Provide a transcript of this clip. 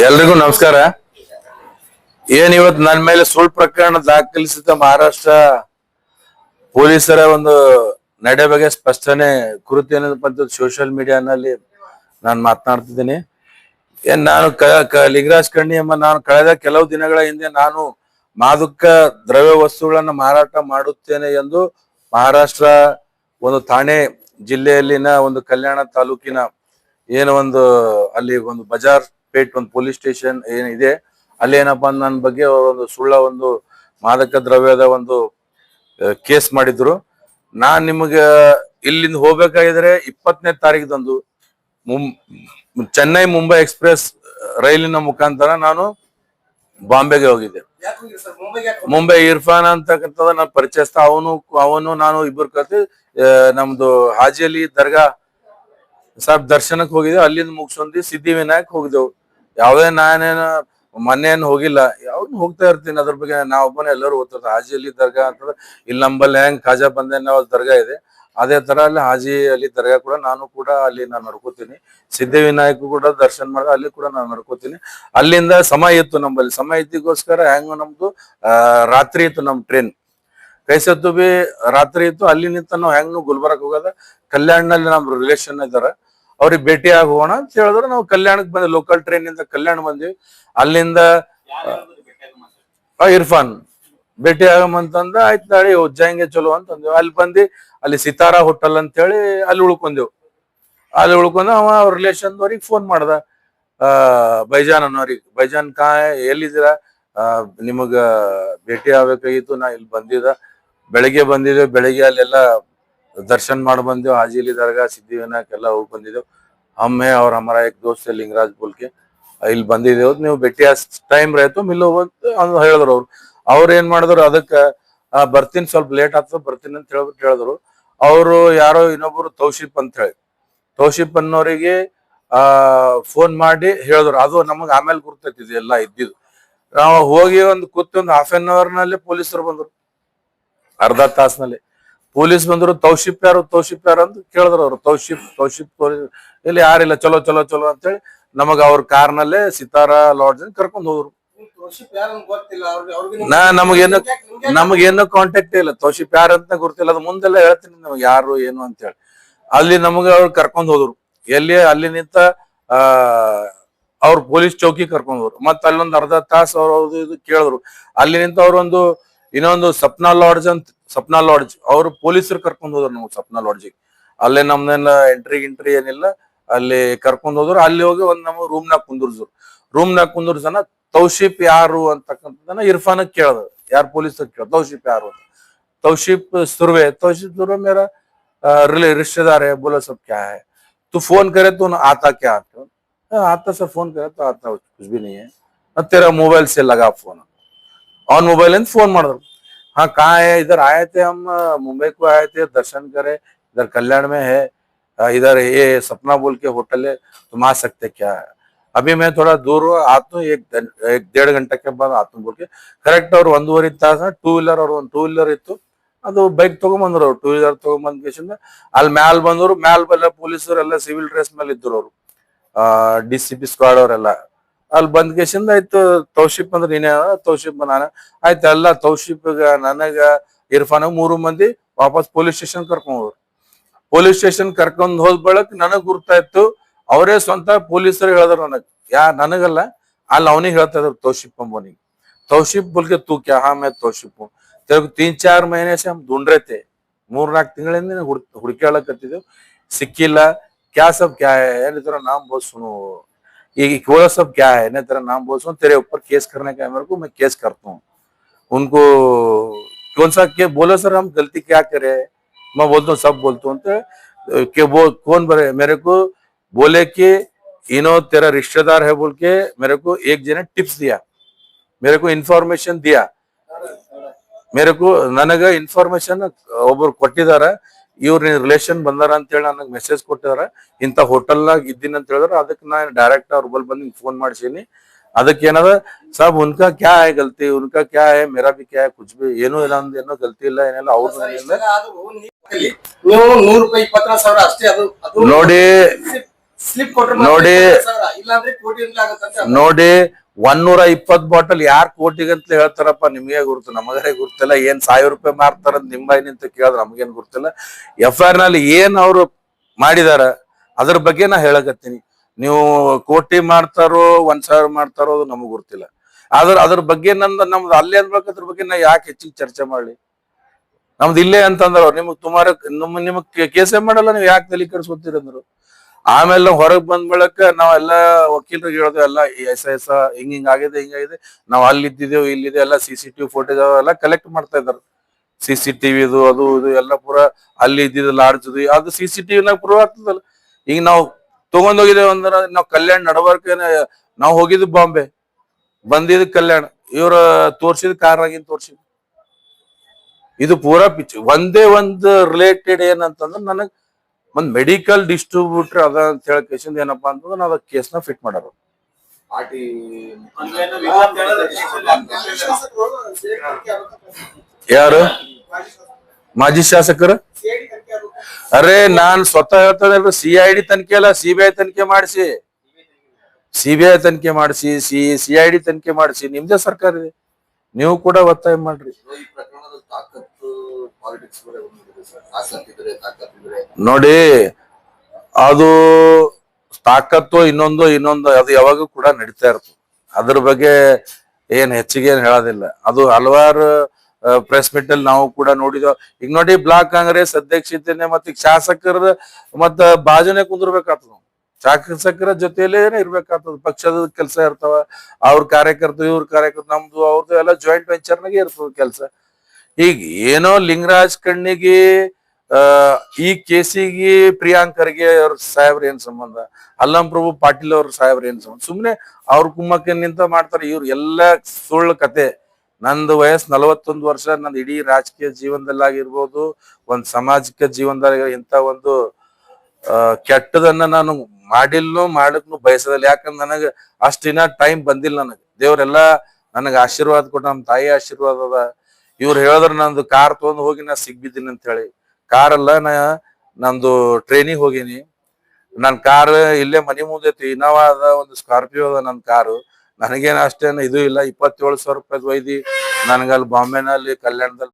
ಎಲ್ರಿಗೂ ನಮಸ್ಕಾರ. ಏನ್ ಇವತ್ ನನ್ನ ಮೇಲೆ ಸುಳ್ಳು ಪ್ರಕರಣ ದಾಖಲಿಸಿದ ಮಹಾರಾಷ್ಟ್ರ ಪೊಲೀಸರ ಒಂದು ನಡೆ ಬಗ್ಗೆ ಸ್ಪಷ್ಟನೆ ಕುರಿತು ಏನಪ್ಪ ಸೋಷಿಯಲ್ ಮೀಡಿಯಾನಲ್ಲಿ ನಾನು ಮಾತನಾಡ್ತಿದ್ದೀನಿ. ಏನ್ ನಾನು ಲಿಂಗರಾಜ್ ಕಣ್ಣಿ ಎಂಬ ನಾನು ಕಳೆದ ಕೆಲವು ದಿನಗಳ ಹಿಂದೆ ನಾನು ಮಾದಕ ದ್ರವ್ಯ ವಸ್ತುಗಳನ್ನ ಮಾರಾಟ ಮಾಡುತ್ತೇನೆ ಎಂದು ಮಹಾರಾಷ್ಟ್ರ ಒಂದು ಥಾಣೆ ಜಿಲ್ಲೆಯಲ್ಲಿನ ಒಂದು ಕಲ್ಯಾಣ ತಾಲೂಕಿನ ಏನು ಒಂದು ಅಲ್ಲಿ ಒಂದು ಬಜಾರ್ ಪೇಟ್ ಒಂದು ಪೊಲೀಸ್ ಸ್ಟೇಷನ್ ಏನಿದೆ ಅಲ್ಲಿ ಏನಪ್ಪಾ ನನ್ನ ಬಗ್ಗೆ ಒಂದು ಸುಳ್ಳ ಒಂದು ಮಾದಕ ದ್ರವ್ಯದ ಒಂದು ಕೇಸ್ ಮಾಡಿದ್ರು. ನಾನ್ ನಿಮಗೆ ಇಲ್ಲಿಂದ ಹೋಗ್ಬೇಕಾಗಿದ್ರೆ ಇಪ್ಪತ್ತನೇ ತಾರೀಕಿದಂದು ಮುಂ ಚೆನ್ನೈ ಮುಂಬೈ ಎಕ್ಸ್ಪ್ರೆಸ್ ರೈಲಿನ ಮುಖಾಂತರ ನಾನು ಬಾಂಬೆಗೆ ಹೋಗಿದ್ದೆ. ಮುಂಬೈ ಇರ್ಫಾನ್ ಅಂತಕ್ಕಂಥದ್ದು ನಾನು ಪರಿಚಯಸ್ಥ ಅವನು ಅವನು ನಾನು ಇಬ್ಬರು ಕಲ್ತು ಆ, ನಮ್ದು ಹಾಜಿ ಅಲಿ ದರ್ಗಾ ಸಾಹೇಬ್ ದರ್ಶನಕ್ಕೆ ಹೋಗಿದ್ದೆ. ಅಲ್ಲಿಂದ ಮುಗಿಸೊಂದು ಸಿದ್ಧಿ ವಿನಾಯಕ್ ಹೋಗಿದ್ದೆವು. ಯಾವುದೇ ನಾನೇನು ಮೊನ್ನೆ ಏನು ಹೋಗಿಲ್ಲ. ಯಾವ್ದು ಹೋಗ್ತಾ ಇರ್ತೀನಿ ಅದ್ರ ಬಗ್ಗೆ ನಾವು ಒಬ್ಬನೇ ಎಲ್ಲರೂ ಓದ್ತಿರ್ತಾರೆ ಹಾಜಿ ಅಲಿ ದರ್ಗಾ ಅಂತಂದ್ರೆ ಇಲ್ಲಿ ನಂಬಲ್ಲಿ ಹೆಂಗ್ ಖಾಜಾ ಬಂದೆ ದರ್ಗಾ ಇದೆ. ಅದೇ ತರ ಅಲ್ಲಿ ಹಾಜಿ ಅಲ್ಲಿ ದರ್ಗಾ ಕೂಡ ನಾನು ಕೂಡ ಅಲ್ಲಿ ನಾನು ನಡ್ಕೋತೀನಿ ಸಿದ್ಧಿವಿನಾಯಕ್ ಕೂಡ ದರ್ಶನ ಮಾಡ, ಅಲ್ಲಿ ಕೂಡ ನಾನು ನಡ್ಕೋತೀನಿ ಅಲ್ಲಿಂದ ಸಮಯ ಇತ್ತು ನಮ್ಮಲ್ಲಿ ಸಮಯ ಇದ್ದಿಗೋಸ್ಕರ ಹೆಂಗ ನಮ್ದು ರಾತ್ರಿ ಇತ್ತು ನಮ್ ಟ್ರೈನ್ ಕೈಸತ್ತು ಬಿ ರಾತ್ರಿ ಇತ್ತು. ಅಲ್ಲಿ ನಿಂತ ನಾವು ಹೆಂಗ್ ಗುಲ್ಬರ್ಗ ಹೋಗೋದ. ಕಲ್ಯಾಣ್ನಲ್ಲಿ ನಮ್ ರಿಲೇಷನ್ ಇದಾರ. ಅವ್ರಿಗೆ ಭೇಟಿ ಆಗೋಣ ಅಂತ ಹೇಳಿದ್ರೆ. ನಾವು ಕಲ್ಯಾಣಕ್ಕೆ ಬಂದ್ವಿ ಲೋಕಲ್ ಟ್ರೈನ್ ಇಂದ ಕಲ್ಯಾಣ ಬಂದ್ವಿ. ಅಲ್ಲಿಂದ ಇರ್ಫಾನ್ ಭೇಟಿ ಆಗಮಂತಂದ ಆಯ್ತು ನಾಳೆ ಉಜ್ಜಾಯಿಂಗೆ ಚಲೋ ಅಂತ ಅಂತಂದೇವು ಅಲ್ಲಿ ಬಂದು ಅಲ್ಲಿ ಸಿತಾರಾ ಹೋಟೆಲ್ ಅಂತ ಹೇಳಿ ಅಲ್ಲಿ ಉಳ್ಕೊಂಡೆವು. ಅಲ್ಲಿ ಉಳ್ಕೊಂಡು ಅವ ರಿಲೇಷನ್ದವ್ರಿಗೆ ಫೋನ್ ಮಾಡ್ದ. ಬೈಜಾನ್ ಅನ್ನೋರಿಗೆ ಬೈಜಾನ್ ಕಾ, ಎಲ್ಲಿದ್ದೀರ? ನಿಮಗ ಭೇಟಿ ಆಗ್ಬೇಕಾಗಿತ್ತು, ನಾ ಇಲ್ಲಿ ಬಂದಿದ್ದ. ಬೆಳಿಗ್ಗೆ ಬಂದಿದ್ದೆ, ಬೆಳಿಗ್ಗೆ ಅಲ್ಲೆಲ್ಲ ದರ್ಶನ್ ಮಾಡಿ ಬಂದೆವು, ಹಾಜಿಲಿ ದರ್ಗಾ, ಸಿದ್ಧಿವಿನಾಯಕ್ ಎಲ್ಲ ಹೋಗಿ ಬಂದಿದ್ದೆವು ಅಮ್ಮೆ ಅವ್ರ ಹಮಾರ ಏಕ್ ದೋಸ್ತ್ ಲಿಂಗರಾಜ್ ಬೋಲ್ಕೆ ಇಲ್ಲಿ ಬಂದಿದ್ದೇವೆ ನೀವು ಭೇಟಿ ಟೈಮ್ ರೈತು ಮಿಲ್ ಹೋಗ್ಬೇಕು ಅಂತ ಹೇಳಿದ್ರು ಅವ್ರು. ಅವ್ರು ಏನ್ ಮಾಡಿದ್ರು, ಅದಕ್ಕೆ ಬರ್ತೀನಿ ಸ್ವಲ್ಪ ಲೇಟ್ ಆಗ್ತದೆ, ಬರ್ತೀನಿ ಅಂತ ಹೇಳ್ಬಿಟ್ಟು ಹೇಳಿದ್ರು. ಅವರು ಯಾರೋ ಇನ್ನೊಬ್ರು ತೌಶಿಪ್ ಅಂತ ಹೇಳಿ. ತೌಶಿಪ್ ಅನ್ನೋರಿಗೆ, ಆ ಫೋನ್ ಮಾಡಿ ಹೇಳಿದ್ರು. ಅದು ನಮಗೆ ಆಮೇಲೆ ಗುರ್ತೈತಿ ಎಲ್ಲ ಇದ್ದಿದ್ದು. ನಾವು ಹೋಗಿ ಒಂದು ಕೂತ್ ಒಂದು ಹಾಫ್ ಅನ್ ಅವರ್ನಲ್ಲಿ ಪೊಲೀಸರು ಬಂದ್ರು. ಅರ್ಧ ತಾಸ್ನಲ್ಲಿ. ಪೊಲೀಸ್ ಬಂದ್ರು ತೌಶಿಪ್ ಯಾರು ತೌಶಿಪ್ ಯಾರು ಅಂತ ಕೇಳಿದ್ರು ಅವ್ರು. ತೌಶಿಪ್ ತೌಶಿಪ್ ಇಲ್ಲಿ ಯಾರಿಲ್ಲ ಚಲೋ ಚಲೋ ಚಲೋ ಅಂತೇಳಿ ನಮಗ ಅವ್ರ ಕಾರ್ನಲ್ಲೇ ಸಿತಾರ ಲಾಡ್ಜ್ ಕರ್ಕೊಂಡ್ ಹೋದ್ರು. ನಾ ನಮಗೇನು ನಮಗೇನು ಕಾಂಟ್ಯಾಕ್ಟ್ ಇಲ್ಲ. ತೌಶಿಪ್ ಯಾರು ಅಂತ ಗೊತ್ತಿಲ್ಲ. ಅದು ಮುಂದೆಲ್ಲ ಹೇಳ್ತೀನಿ ನಮ್ಗೆ ಯಾರು ಏನು ಅಂತ ಹೇಳಿ ಅಲ್ಲಿ ನಮಗ ಅವ್ರು ಕರ್ಕೊಂಡ್ ಹೋದ್ರು. ಎಲ್ಲಿ ಅಲ್ಲಿ ನಿಂತ ಆ ಅವ್ರ ಪೊಲೀಸ್ ಚೌಕಿ ಕರ್ಕೊಂಡ್ ಹೋದ್ರು. ಮತ್ತ ಅಲ್ಲೊಂದು ಅರ್ಧ ತಾಸು ಅವ್ರು ಇದು ಕೇಳಿದ್ರು. ಅಲ್ಲಿ ನಿಂತ ಅವ್ರೊಂದು ಇನ್ನೊಂದು ಸಪ್ನಾ ಲಾಡ್ಜ್ ಅಂತ ಸಪ್ನಾ ಲಾಡ್ಜ್ ಅವ್ರು ಪೊಲೀಸರು ಕರ್ಕೊಂಡ್ ಹೋದ್ರು ನಮ್ಗೆ ಸಪ್ನಾ ಲಾಡ್ಜಿಗೆ ಅಲ್ಲೇ ನಮ್ನೆಲ್ಲ ಎಂಟ್ರಿ ಗಿಂಟ್ರಿ ಏನಿಲ್ಲ ಅಲ್ಲಿ ಕರ್ಕೊಂಡ್ ಹೋದ್ರು ಅಲ್ಲಿ ಹೋಗಿ ಒಂದ್ ನಮ್ಮ ರೂಮ್ ನಾಗ ಕುಂದಿರ್ಸಿದ್ರು ರೂಮ್ ನಾಗ ಕುಂದಿರ್ಸನ ತೌಶಿಪ್ ಯಾರು ಅಂತಕ್ಕಂಥದ್ದನ್ನ ಇರ್ಫಾನ್ ಕೇಳ್ದ ಯಾರು ಪೊಲೀಸ್ ಕೇಳ ತೌಶಿಪ್ ಯಾರು ಅಂತ तौशीफ सुरवे तौशीफ सुरवे मेरा अ, रिले- रिश्तेदार है बोला सब क्या है तू फोन करे तो न आता क्या हाँ, आता सर फोन करे तो आता कुछ भी नहीं है हाँ, तेरा मोबाइल से लगा फोन ऑन मोबाइल है फोन मार दो हाँ कहाँ है इधर आए थे हम अ, मुंबई को आए थे दर्शन करे इधर कल्याण में है अ, इधर ये सपना बोल के होटल है तुम आ सकते क्या अभी मैं थोड़ा दूर हूँ आता हूँ एक घं- एक डेढ़ घंटे के बाद आता हूँ बोल के ಕರೆಕ್ಟ್ ಅವ್ರು ಒಂದೂವರೆ ತಾಸ ಟೂ ವೀಲರ್ ಅವ್ರು ಒಂದು ಟೂ ವೀಲರ್ ಇತ್ತು ಅದು ಬೈಕ್ ತಗೊಂಬಂದ್ರು ಅವ್ರು ಟೂ ವೀಲರ್ ತಗೊಂಬಂದ್ ಕೇಸಿಂದ ಅಲ್ಲಿ ಮ್ಯಾಲ್ ಬಂದ್ರು ಮ್ಯಾಲ್ ಬಲ್ಲ ಪೊಲೀಸರು ಎಲ್ಲ ಸಿವಿಲ್ ಡ್ರೆಸ್ ಮೇಲೆ ಇದ್ರು ಅವರು ಡಿ ಸಿ ಪಿ ಸ್ಕ್ವಾಡ್ ಅವರೆಲ್ಲ ಅಲ್ಲಿ ಬಂದ್ ಕೇಸಿಂದ ಆಯ್ತು ತೌಶಿಪ್ ಅಂದ್ರೆ ನೀನೇ ತೌಶಿಪ್ ನಾನು ಆಯ್ತು ಎಲ್ಲ ತೌಶಿಪ್ ನನಗ ಇರ್ಫಾನ್ ಮೂರು ಮಂದಿ ವಾಪಸ್ ಪೊಲೀಸ್ ಸ್ಟೇಷನ್ ಕರ್ಕೊಂಡ್ ಹೋದ್ರು ಪೊಲೀಸ್ ಸ್ಟೇಷನ್ ಕರ್ಕೊಂಡ್ ಹೋದ್ ಬಳಕ್ ನನಗ್ ಗುರ್ತಾಯ್ತು ಅವರೇ ಸ್ವಂತ ಪೊಲೀಸರು ಹೇಳಿದ್ರು ನನಗ್ ಯಾ ನನಗಲ್ಲ ಅಲ್ಲಿ ಅವನಿಗೆ ಹೇಳ್ತಾ ಇದ್ರು ತೌಶಿಪ್ ಅಂಬೋನಿಗೆ तौशीफ बोल के तू क्या हाँ मैं तौशीफ हूँ तेरे को तीन चार महीने से हम ढूंढ रहे थे ಮೂರ್ ನಾಲ್ಕು ತಿಂಗಳಿಂದ ಹುಡ್ ಹುಡುಕಾಡಕತ್ತಿದ್ದೆವು ಸಿಕ್ಕಿಲ್ಲ क्या सब क्या है यार तेरा नाम बहुत सुनो ये बोला सब क्या है ना तेरा नाम बहुत सुनो तेरे ऊपर केस करने का है मेरे को मैं केस करता हूँ उनको कौन सा के बोला सर हम गलती क्या करे मैं बोलता हूँ सब बोलता हूँ तो कि वो कौन बोले मेरे को बोले कि इनो तेरा रिश्तेदार है बोल के मेरे को एक जने टिप्स दिया मेरे को इन्फॉर्मेशन दिया मेरे को ನನಗ ಇನ್ಫಾರ್ಮೇಶನ್ ಒಬ್ರು ಕೊಟ್ಟಿದಾರ ಇವ್ರ ರಿಲೇಷನ್ ಬಂದಾರ ಅಂತ ಹೇಳಿ ನನಗೆ ಮೆಸೇಜ್ ಕೊಟ್ಟಿದಾರ. ಇಂಥ ಹೋಟೆಲ್ನಾಗ ಇದ್ದೀನಿ ಅಂತ ಹೇಳಿದ್ರೆ ಅದಕ್ಕೆ ನಾನು ಡೈರೆಕ್ಟ್ ಅವ್ರ ಬಲ್ ಬಂದು ಫೋನ್ ಮಾಡ್ಸೀನಿ. ಅದಕ್ಕೆ ಏನದ? ಸಾಬ್ ಉನ್ಕಾ ಕ್ಯಾ ಆಯ್ ಗಲ್ತಿ? ಉನ್ಕ ಕ್ಯಾ ಆಯ್ ಮೇರಾ ಬಿ ಕ್ಯಾ ಕುಚ್ ಬಿ ಏನೂ ಇಲ್ಲ ಅಂದ್ ಏನೋ ಗಲ್ತಿ ಇಲ್ಲ ಏನಿಲ್ಲ ಅವ್ರ ನೋಡಿ ನೋಡಿ ನೋಡಿ, ಒಂದೂರ ಇಪ್ಪತ್ ಬಾಟಲ್ ಯಾರ್ ಕೋಟಿಗಂತ ಹೇಳ್ತಾರಪ್ಪ, ನಿಮ್ಗೆ ಗುರುತು, ನಮಗರೆ ಗುರ್ತಿಲ್ಲ. ಏನ್ ಸಾವಿರ ರೂಪಾಯಿ ಮಾರ್ತಾರ ನಿಮ್ಮ ನಿಂತ ಕೇಳಿದ್ರೆ ನಮಗೇನ್ ಗುರ್ತಿಲ್ಲ. ಎಫ್ ಆರ್ನಲ್ಲಿ ಏನ್ ಅವ್ರು ಮಾಡಿದಾರ, ಅದ್ರ ಬಗ್ಗೆ ನಾ ಹೇಳಕತ್ತೀನಿ. ನೀವು ಕೋಟಿ ಮಾಡ್ತಾರೋ ಒಂದ್ ಸಾವಿರ ಮಾಡ್ತಾರೋ ಅದು ನಮಗ್ ಗುರ್ತಿಲ್ಲ. ಆದ್ರ ಅದ್ರ ಬಗ್ಗೆ ನಂದ, ನಮ್ದು ಅಲ್ಲೇ ಅನ್ಬೇಕು, ಅದ್ರ ಬಗ್ಗೆ ನಾ ಯಾಕೆ ಹೆಚ್ಚಿಗೆ ಚರ್ಚೆ ಮಾಡ್ಲಿ? ನಮ್ದು ಇಲ್ಲೇ ಅಂತಂದ್ರ ನಿಮಗ್ ತುಮಾರ ನಿಮ್ಮ ನಿಮಗ್ ಕೇಸೇ ಮಾಡಲ್ಲ, ನೀವು ಯಾಕೆ ತಲೆ ಕೆಡಿಸ್ಕೊತೀರಿ ಅಂದ್ರು ಆಮೇಲೆ ಹೊರಗೆ ಬಂದ ಬಳಕ ನಾವೆಲ್ಲ ವಕೀಲರಿಗೆ ಹೇಳ್ದೆ, ಎಲ್ಲ ಎಸ್ ಎಸ್ ಹಿಂಗ್ ಹಿಂಗ್ ಆಗಿದೆ ಹಿಂಗಾಗಿದೆ ನಾವು ಅಲ್ಲಿ ಇದ್ದಿದ್ದೇವೆ ಇಲ್ಲಿದೆ, ಎಲ್ಲ ಸಿ ಸಿ ಟಿವಿ ಫೋಟೇಜ್ ಎಲ್ಲ ಕಲೆಕ್ಟ್ ಮಾಡ್ತಾ ಇದ್ದಾರೆ. ಸಿ ಸಿ ಟಿವಿದು ಅದು, ಇದು, ಎಲ್ಲ ಪೂರ ಅಲ್ಲಿ ಇದ್ದಿದ್ದು, ಲಾಡ್ಜ್ದು, ಅದು ಸಿ ಸಿ ಟಿವಿನಾಗ ಪ್ರೂವ್ ಆಗ್ತದಲ್ಲ. ಈಗ ನಾವು ತಗೊಂಡೋಗಿದ್ದೇವೆ ಅಂದ್ರೆ ನಾವು ಕಲ್ಯಾಣ ನಡವರ್ಕ ನಾವು ಹೋಗಿದ್ದು ಬಾಂಬೆ. ಬಂದಿದ್ದು ಕಲ್ಯಾಣ. ಇವ್ರ ತೋರ್ಸಿದ ಕಾರ್ನಾಗಿನ್ ತೋರ್ಸಿದ್. ಇದು ಪೂರಾ ಪಿಚ್ ಒಂದೇ ಒಂದು ರಿಲೇಟೆಡ್ ಏನಂತಂದ್ರೆ ನನಗ್ ಒಂದ್ ಮೆಡಿಕಲ್ ಡಿಸ್ಟ್ರಿಬ್ಯೂಟರ್ ಅದ ಅಂತ ಹೇಳಿ ಕೇಸಿಂದ ಏನಪ್ಪಾ ಅಂತಂದ್ರೆ ಕೇಸ್ನ ಫಿಟ್ ಮಾಡೋರು. ಯಾರು? ಮಾಜಿ ಶಾಸಕರು? ಅರೆ ನಾನ್ ಸ್ವತಃ ಹೇಳ್ತಾನೆ ಸಿ ಐ ಡಿ ತನಿಖೆ ಅಲ್ಲ ಸಿ ಬಿ ಐ ತನಿಖೆ ಮಾಡಿಸಿ. ಸಿ ಬಿ ಐ ತನಿಖೆ ಮಾಡಿಸಿ ಸಿ ಸಿ ಐ ಡಿ ತನಿಖೆ ಮಾಡಿಸಿ ನಿಮ್ದೇ ಸರ್ಕಾರ ಇದೆ. ನೀವು ಕೂಡ ಒತ್ತಾಯ ಮಾಡ್ರಿ. ನೋಡಿ, ಅದು ತಾಕತ್ತು ಇನ್ನೊಂದು ಇನ್ನೊಂದು, ಅದು ಯಾವಾಗೂ ಕೂಡ ನಡೀತಾ ಇರ್ತದೆ. ಅದ್ರ ಬಗ್ಗೆ ಏನ್ ಹೆಚ್ಚಿಗೆ ಏನ್ ಹೇಳೋದಿಲ್ಲ. ಅದು ಹಲವಾರು ಪ್ರೆಸ್ ಮೀಟ್ ಅಲ್ಲಿ ನಾವು ಕೂಡ ನೋಡಿದ್ವಿ. ಈಗ ನೋಡಿ, ಬ್ಲಾಕ್ ಕಾಂಗ್ರೆಸ್ ಅಧ್ಯಕ್ಷತೆನೆ ಮತ್ತೆ ಈಗ ಶಾಸಕರ ಮತ್ತ ಬಾಜುನೇ ಕುಂದಿರ್ಬೇಕಾಗ್ತದ ನಾವು. ಶಾಸಕರ ಜೊತೆಯಲ್ಲೇ ಇರ್ಬೇಕಾಗ್ತದ. ಪಕ್ಷದ ಕೆಲಸ ಇರ್ತಾವ, ಅವ್ರ ಕಾರ್ಯಕರ್ತ ಇವ್ರ ಕಾರ್ಯಕರ್ತ ನಮ್ದು, ಅವ್ರದ್ದು ಎಲ್ಲ ಜಾಯಿಂಟ್ ವೆಂಚರ್ನಾಗೆ ಇರ್ತದ ಕೆಲಸ. ಈಗ ಏನೋ ಲಿಂಗರಾಜ್ ಕಣ್ಣಿಗೆ ಈ ಕೇಸಿಗೆ ಪ್ರಿಯಾಂಕ್ ಖರ್ಗೆ ಅವ್ರ ಸಾಹೇಬ್ರ ಏನ್ ಸಂಬಂಧ? ಅಲ್ಲಂ ಪ್ರಭು ಪಾಟೀಲ್ ಅವ್ರ ಸಾಹೇಬ್ರ ಏನ್ ಸಂಬಂಧ? ಸುಮ್ನೆ ಅವ್ರ ಕುಮ್ಮಕ್ಕೆ ನಿಂತ ಮಾಡ್ತಾರೆ, ಇವ್ರ ಎಲ್ಲ ಸುಳ್ಳು ಕತೆ. ನಂದು ವಯಸ್ಸು ನಲವತ್ತೊಂದು ವರ್ಷ, ನಂದು ಇಡೀ ರಾಜಕೀಯ ಜೀವನದಲ್ಲಾಗಿರ್ಬೋದು, ಒಂದ್ ಸಾಮಾಜಿಕ ಜೀವನದಾಗ ಇಂತ ಒಂದು ಕೆಟ್ಟದನ್ನ ನಾನು ಮಾಡಿಲ್ನು ಮಾಡಕ್ನು ಬಯಸದಿಲ್ಲ. ಯಾಕಂದ್ರೆ ನನಗ ಅಷ್ಟಿನ ಟೈಮ್ ಬಂದಿಲ್ಲ ನನಗೆ. ದೇವ್ರೆಲ್ಲ ನನಗೆ ಆಶೀರ್ವಾದ ಕೊಟ್ಟ ನಮ್ಮ ತಾಯಿ ಆಶೀರ್ವಾದ ಅದ. ಇವ್ರು ಹೇಳಿದ್ರೆ ನಂದು ಕಾರ್ ತಗೊಂಡು ಹೋಗಿ ನಾ ಸಿಗ್ಬಿದ್ದೀನಿ ಅಂತ ಹೇಳಿ ಕಾರ್ ಅಲ್ಲ ನಾ ನಂದು ಟ್ರೈನಿಗೆ ಹೋಗಿನಿ. ನನ್ ಕಾರ್ ಇಲ್ಲೇ ಮನಿ ಮುಂದೆ ಐತಿ. ಇನೋವಾ ಅದ ಒಂದು ಸ್ಕಾರ್ಪಿಯೋ ಅದ ನನ್ ಕಾರು. ನನಗೇನ ಅಷ್ಟೇನು ಇದು ಇಲ್ಲ. ಇಪ್ಪತ್ತೇಳು ಸಾವಿರ ರೂಪಾಯಿ ಒಯ್ದಿ. ನನಗಲ್ಲಿ ಬಾಂಬೆನಲ್ಲಿ ಕಲ್ಯಾಣದಲ್ಲಿ